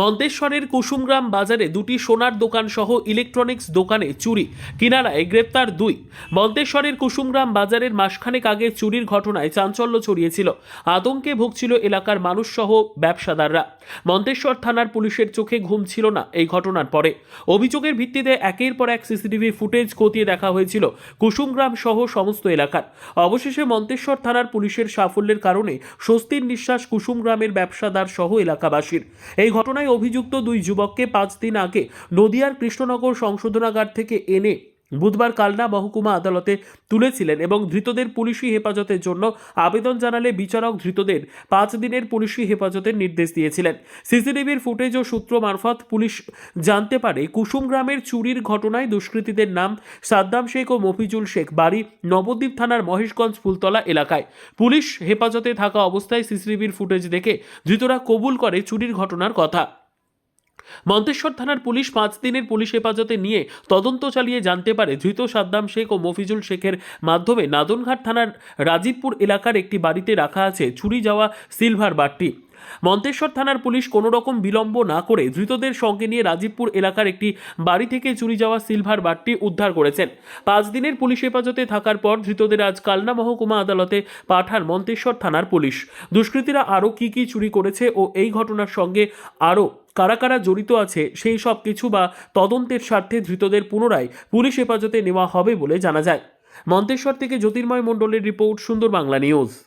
মন্তেশ্বরের কুসুমগ্রাম বাজারে দুটি সোনার দোকান সহ ইলেকট্রনিক্স দোকানে চুরি। কিনারায় গ্রেপ্তার দুই। মন্তেশ্বরের কুসুমগ্রাম বাজারের মাসখানেক আগে চুরির ঘটনায় চাঞ্চল্য ছড়িয়েছিল। আতঙ্কে ভুগছিল এলাকার মানুষ সহ ব্যবসাদাররা। মন্তেশ্বর থানার পুলিশের চোখে ঘুম ছিল না এই ঘটনার পরে। অভিযোগের ভিত্তিতে একের পর এক সিসিটিভি ফুটেজ খতিয়ে দেখা হয়েছিল কুসুমগ্রাম সহ সমস্ত এলাকার। অবশেষে মন্তেশ্বর থানার পুলিশের সাফল্যের কারণে স্বস্তির নিঃশ্বাস কুসুমগ্রামের ব্যবসাদার সহ এলাকাবাসীর। এই ঘটনায় অভিযুক্ত দুই যুবককে পাঁচ দিন আগে নদিয়ার কৃষ্ণনগর সংশোধনাগার থেকে এনে বুধবার কালনা মহকুমা আদালতে তুলেছিলেন এবং ধৃতদের পুলিশি হেফাজতের জন্য আবেদন জানালে বিচারক ধৃতদের পাঁচ দিনের পুলিশি হেফাজতের নির্দেশ দিয়েছিলেন। সিসিটিভির ফুটেজ ও সূত্র মারফত পুলিশ জানতে পারে, কুসুম গ্রামের চুরির ঘটনায় দুষ্কৃতীদের নাম সাদ্দাম শেখ ও মফিজুল শেখ, বাড়ি নবদ্বীপ থানার মহেশগঞ্জ ফুলতলা এলাকায়। পুলিশ হেফাজতে থাকা অবস্থায় সিসিটিভির ফুটেজ দেখে ধৃতরা কবুল করে চুরির ঘটনার কথা। মন্তেশ্বর থানার পুলিশ পাঁচ দিনের পুলিশ হেফাজতে নিয়ে তদন্ত চালিয়ে জানতে পারে ধৃত সাদ্দাম শেখ ও মফিজুল শেখের মাধ্যমে নাদনঘাট থানার রাজীবপুর এলাকার একটি বাড়িতে রাখা আছে চুরি যাওয়া সিলভার বারটি। মন্তেশ্বর থানার পুলিশ কোনো রকম বিলম্ব না করে ধৃতদের সঙ্গে নিয়ে রাজীবপুর এলাকার একটি বাড়ি থেকে চুরি যাওয়া সিলভার বারটি উদ্ধার করেছেন। পাঁচ দিনের পুলিশ হেফাজতে থাকার পর ধৃতদের আজ কালনা মহকুমা আদালতে পাঠান মন্তেশ্বর থানার পুলিশ। দুষ্কৃতীরা আরও কী কী চুরি করেছে ও এই ঘটনার সঙ্গে আরও কারা কারা জড়িত আছে সেই সব কিছু বা তদন্তের স্বার্থে ধৃতদের পুনরায় পুলিশ হেফাজতে নেওয়া হবে বলে জানা যায়। মন্তেশ্বর থেকে জ্যোতির্ময় মণ্ডলের রিপোর্ট সুন্দর বাংলা নিউজ।